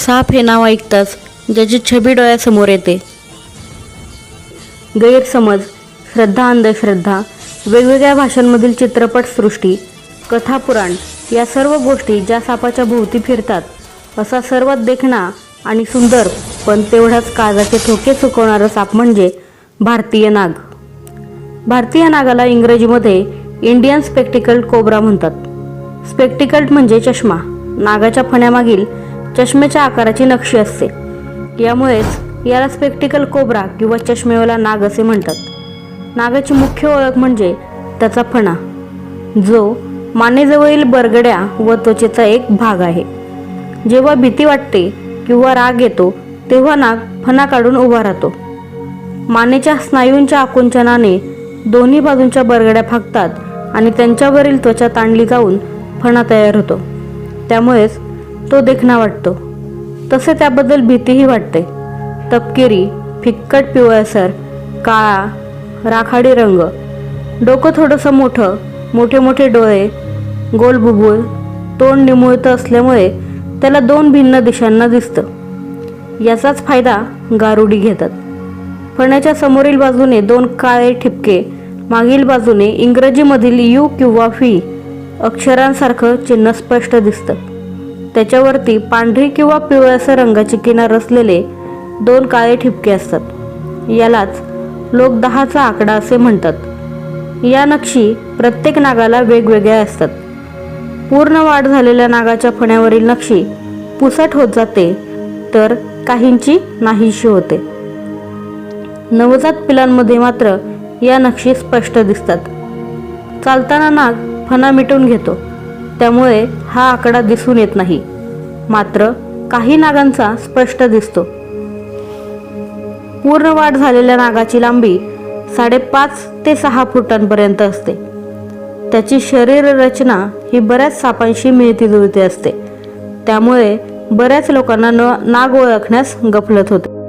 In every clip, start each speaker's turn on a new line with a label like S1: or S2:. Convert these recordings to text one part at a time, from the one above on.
S1: साप हे नाव ऐकताच ज्याची छबी डोळ्यासमोर येते. गैरसमज श्रद्धा अंधश्रद्धा वेगवेगळ्या भाषांमधील चित्रपटसृष्टी कथापुराण या सर्व गोष्टी ज्या सापाच्या भोवती फिरतात असा सर्वात देखणा आणि सुंदर पण तेवढाच काळजाचे ठोके चुकवणारा साप म्हणजे भारतीय नाग. भारतीय नागाला इंग्रजीमध्ये इंडियन स्पेक्टिकल्ड कोब्रा म्हणतात. स्पेक्टिकल्ड म्हणजे चष्मा. नागाच्या फण्यामागील चष्मेच्या आकाराची नक्षी असते. यामुळेच याला स्पेक्टिकल कोब्रा किंवा चष्मेवाला नाग असे म्हणतात. नागाची मुख्य ओळख म्हणजे त्याचा फणा जो मानेजवळील बरगड्या व त्वचेचा एक भाग आहे. जेव्हा भीती वाटते किंवा राग येतो तेव्हा नाग फणा काढून उभा राहतो. मानेच्या स्नायूंच्या आकुंचनाने दोन्ही बाजूंच्या बरगड्या फाकतात आणि त्यांच्यावरील त्वचा ताणली जाऊन फणा तयार होतो. त्यामुळेच तो देखणा वाटतो. तसे त्याबद्दल भीतीही वाटते. तपकिरी फिक्कट पिवळसर काळा राखाडी रंग डोकं थोडंसं मोठं मोठे मोठे डोळे गोल भुबुळ तोंड निमुळतं असल्यामुळे त्याला दोन भिन्न दिशांना दिसतं. याचाच फायदा गारुडी घेतात. फण्याच्या समोरील बाजूने दोन काळे ठिपके मागील बाजूने इंग्रजीमधील यू किंवा फी अक्षरांसारखं चिन्ह स्पष्ट दिसतं. त्याच्यावरती पांढरी किंवा पिवळ्यासर रंगाची किनार असलेले दोन काळे ठिपके असतात. यालाच लोक दहाचा आकडा असे म्हणतात. या नक्षी प्रत्येक नागाला वेगवेगळ्या असतात. पूर्ण वाढ झालेल्या नागाच्या फण्यावरील नक्षी पुसट होत जाते तर काहींची नाहीशी होते. नवजात पिलांमध्ये मात्र या नक्षी स्पष्ट दिसतात. चालताना नाग फणा मिटून घेतो. त्यामुळे हा आकडा दिसून येत नाही. मात्र काही नागांचा स्पष्ट दिसतो. पूर्ण वाढ झालेल्या नागाची लांबी साडेपाच ते सहा फुटांपर्यंत असते. त्याची शरीर रचना ही बऱ्याच सापांशी मिळती जुळती असते. त्यामुळे बऱ्याच लोकांना न नाग ओळखण्यास गफलत होते.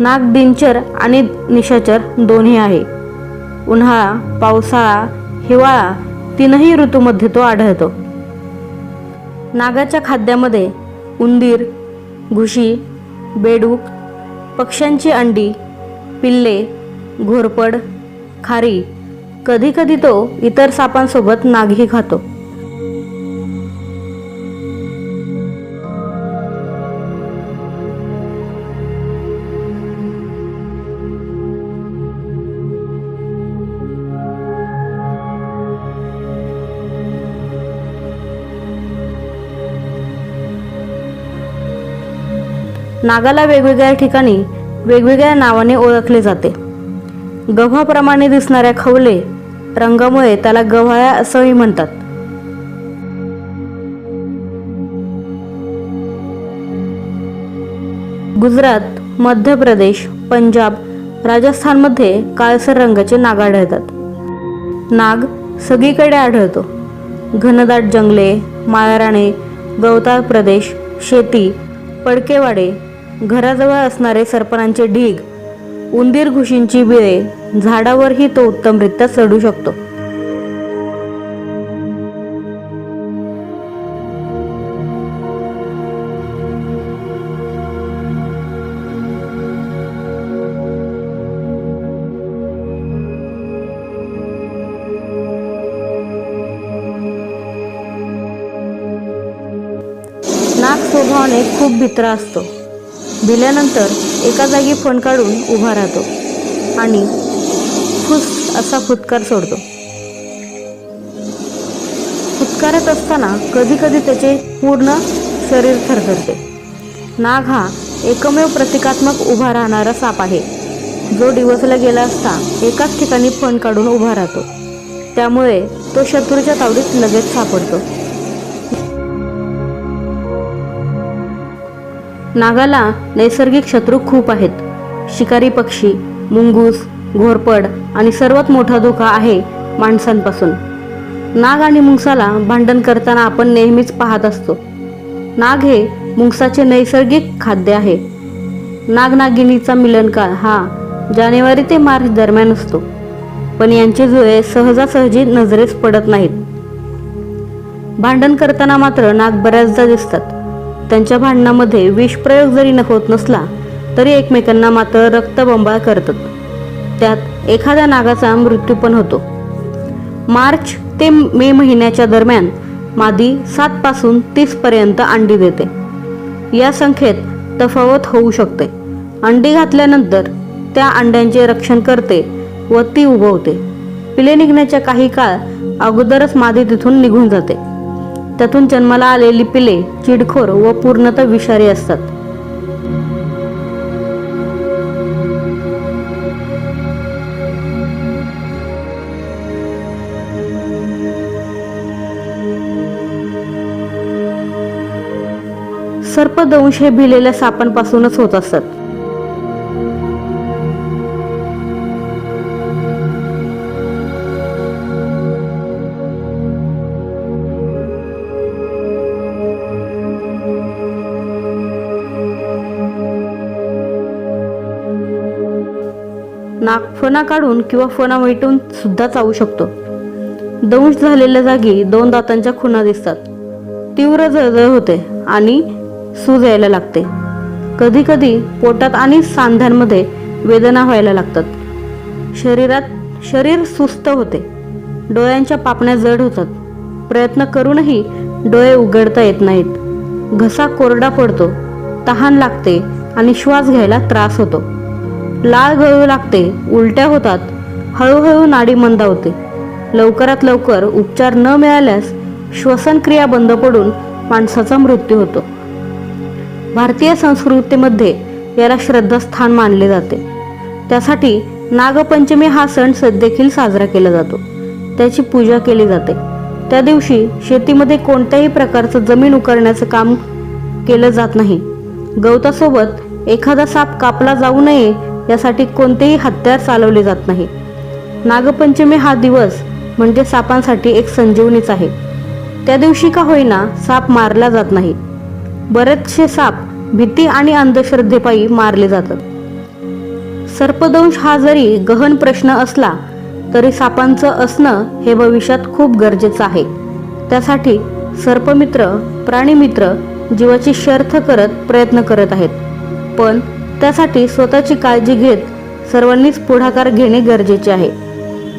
S1: नाग दिनचर आणि निशाचर दोन्ही आहे. उन्हाळा पावसाळा हिवाळा तीनही ऋतूमध्ये तो आढळतो. नागाच्या खाद्यामध्ये उंदीर घुशी बेडूक पक्ष्यांची अंडी पिल्ले घोरपड खारी कधीकधी तो इतर सापांसोबत नागही खातो. नागाला वेगवेगळ्या ठिकाणी वेगवेगळ्या नावाने ओळखले जाते. गव्हाप्रमाणे दिसणाऱ्या खवले रंगामुळे त्याला गव्हाळ्या असंही म्हणतात. गुजरात मध्य प्रदेश पंजाब राजस्थानमध्ये काळसर रंगाचे नाग आढळतात. नाग सगळीकडे आढळतो. घनदाट जंगले माळराणे गवताळ प्रदेश शेती पडकेवाडे घराजवळ असणारे सरपणांचे ढीग उंदीर घुशींची बिळे झाडावरही तो उत्तमरित्या चढू शकतो. नाग स्वभावाने खूप भित्रा असतो. दिल्यानंतर एका जागी फण काढून उभा राहतो आणि फुस असा फुटकार सोडतो. फुतकारत असताना कधी कधी त्याचे पूर्ण शरीर थरथरते. नाग हा एकमेव प्रतिकात्मक उभा राहणारा साप आहे. जो डिवसला गेला असता एकाच ठिकाणी फण काढून उभा राहतो. त्यामुळे तो शत्रूच्या तावडीत लगेच सापडतो. नागाला नैसर्गिक शत्रू खूप आहेत. शिकारी पक्षी मुंगूस घोरपड आणि सर्वात मोठा धोका आहे माणसांपासून. नाग आणि मुंगसाला भांडण करताना आपण नेहमीच पाहत असतो. नाग हे मुंगसाचे नैसर्गिक खाद्य आहे. नागनागिनीचा मिलनकाळ हा जानेवारी ते मार्च दरम्यान असतो. पण यांचे जुळे सहजासहजी नजरेस पडत नाहीत. भांडण करताना मात्र नाग बऱ्याचदा दिसतात. त्यांच्या भांडणामध्ये विषप्रयोग जरी न होत नसला तरी एकमेकांना मात्र रक्तबंबाळ करतात. त्यात एखाद्या नागाचा मृत्यू पण होतो. मार्च ते मे महिन्याच्या दरम्यान मादी सातपासून तीसपर्यंत अंडी देते. या संख्येत तफावत होऊ शकते. अंडी घातल्यानंतर त्या अंड्यांचे रक्षण करते व ती उगवते. पिले निघण्याच्या काही काळ अगोदरच मादी तिथून निघून जाते. त्यातून जन्माला आलेली पिले चिडखोर व पूर्णतः विषारी असतात. सर्पदंश हे भिलेल्या सापांपासूनच होत असतात नाक फणा काढून किंवा फणा मिटून सुद्धा चावू शकतो. दंश झालेल्या जागी दोन दातांच्या खुणा दिसतात. तीव्र जळजळ होते आणि सूज यायला लागते. कधी कधी पोटात आणि सांध्यांमध्ये वेदना व्हायला लागतात. शरीरात शरीर सुस्त होते. डोळ्यांच्या पापण्या जड होतात. प्रयत्न करूनही डोळे उघडता येत नाहीत. घसा कोरडा पडतो. तहान लागते आणि श्वास घ्यायला त्रास होतो. लाळ गळू लागते उलट्या होतात. हळूहळू नाडी मंदावते. लवकरात लवकर उपचार न मिळाल्यास श्वसनक्रिया बंद पडून माणसाचा मृत्यू होतो. भारतीय संस्कृतीमध्ये याला श्रद्धास्थान मानले जाते. त्यासाठी नागपंचमी हा सण स- देखील साजरा केला जातो. त्याची पूजा केली जाते. त्या दिवशी शेतीमध्ये कोणत्याही प्रकारचं जमीन उकरण्याचं काम केलं जात नाही. गवतासोबत एखादा साप कापला जाऊ नये यासाठी कोणतेही हत्यार चालवले जात नाही. नागपंचमी हा दिवस म्हणजे सापांसाठी एक संजीवनीच आहे. त्या दिवशी का होईना साप मारला जात नाही. बरेचसे साप भीती आणि अंधश्रद्धेपायी मारले जातात. सर्पदंश हा जरी गहन प्रश्न असला तरी सापांचं असणं हे भविष्यात खूप गरजेचं आहे. त्यासाठी सर्पमित्र प्राणीमित्र जीवाची शर्थ करत प्रयत्न करत आहेत. पण त्यासाठी स्वतःची काळजी घेत सर्वांनीच पुढाकार घेणे गरजेचे आहे.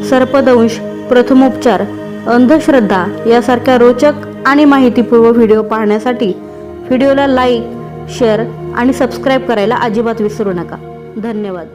S1: सर्पदंश प्रथमोपचार अंधश्रद्धा यासारख्या रोचक आणि माहितीपूर्व व्हिडिओ पाहण्यासाठी व्हिडिओला लाईक शेअर आणि सबस्क्राईब करायला अजिबात विसरू नका. धन्यवाद.